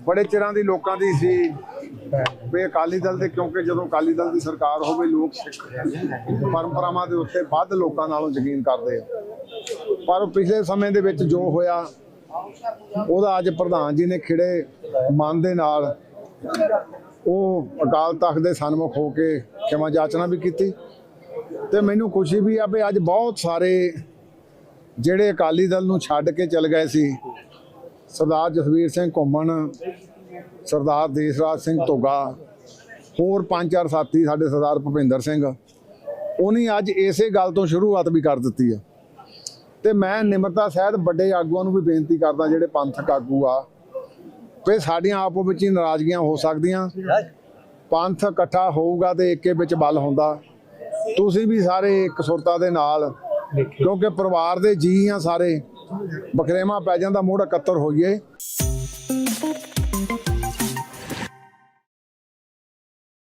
ਬੜੇ ਚਿਰਾਂ ਦੀ ਲੋਕਾਂ ਦੀ ਸੀ। ਵੀ ਅਕਾਲੀ ਦਲ ਦੇ ਕਿਉਂਕਿ ਜਦੋਂ ਅਕਾਲੀ ਦਲ ਦੀ ਸਰਕਾਰ ਹੋਵੇ, ਲੋਕ ਸਿੱਖ ਪਰੰਪਰਾਵਾਂ ਦੇ ਉੱਤੇ ਵੱਧ ਲੋਕਾਂ ਨਾਲੋਂ ਯਕੀਨ ਕਰਦੇ ਆ। ਪਰ ਪਿਛਲੇ ਸਮੇਂ ਦੇ ਵਿੱਚ ਜੋ ਹੋਇਆ, ਉਹਦਾ ਅੱਜ ਪ੍ਰਧਾਨ ਜੀ ਨੇ ਖਿੜੇ ਮਨ ਦੇ ਨਾਲ ਉਹ ਅਕਾਲ ਤਖਤ ਦੇ ਸਨਮੁਖ ਹੋ ਕੇ ਖਿਮਾ ਜਾਚਨਾ ਵੀ ਕੀਤੀ। ਤੇ ਮੈਨੂੰ ਖੁਸ਼ੀ ਵੀ ਆ ਵੀ ਅੱਜ ਬਹੁਤ ਸਾਰੇ ਜਿਹੜੇ ਅਕਾਲੀ ਦਲ ਨੂੰ ਛੱਡ ਕੇ ਚਲ ਗਏ ਸੀ ਸਰਦਾਰ ਜਸਵੀਰ ਸਿੰਘ ਘੁੰਮਣ, ਸਰਦਾਰ ਦੇਸਰਾਜ ਸਿੰਘ ਧੋਗਾ, ਹੋਰ ਪੰਜ ਚਾਰ ਸਾਥੀ ਸਾਡੇ ਸਰਦਾਰ ਭੁਪਿੰਦਰ ਸਿੰਘ, ਉਹਨੇ ਅੱਜ ਇਸੇ ਗੱਲ ਤੋਂ ਸ਼ੁਰੂਆਤ ਵੀ ਕਰ ਦਿੱਤੀ ਆ। ਤੇ ਮੈਂ ਨਿਮਰਤਾ ਸਹਿਤ ਵੱਡੇ ਆਗੂਆਂ ਨੂੰ ਵੀ ਬੇਨਤੀ ਕਰਦਾ, ਜਿਹੜੇ ਪੰਥਕ ਆਗੂ ਆ, ਵੀ ਸਾਡੀਆਂ ਆਪੋ ਵਿੱਚ ਹੀ ਨਾਰਾਜ਼ਗੀਆਂ ਹੋ ਸਕਦੀਆਂ। ਪੰਥ ਇਕੱਠਾ ਹੋਊਗਾ ਤੇ ਏਕੇ ਵਿੱਚ ਬਲ ਹੁੰਦਾ। ਤੁਸੀਂ ਵੀ ਸਾਰੇ ਇੱਕ ਸੁਰਤਾ ਦੇ ਨਾਲ, ਕਿਉਂਕਿ ਪਰਿਵਾਰ ਦੇ ਜੀ ਆ ਸਾਰੇ। ਬਖਰੇਵਾ ਪੈ ਜਾਂਦਾ ਮੋੜ ਇਕੱਤਰ ਹੋਈਏ।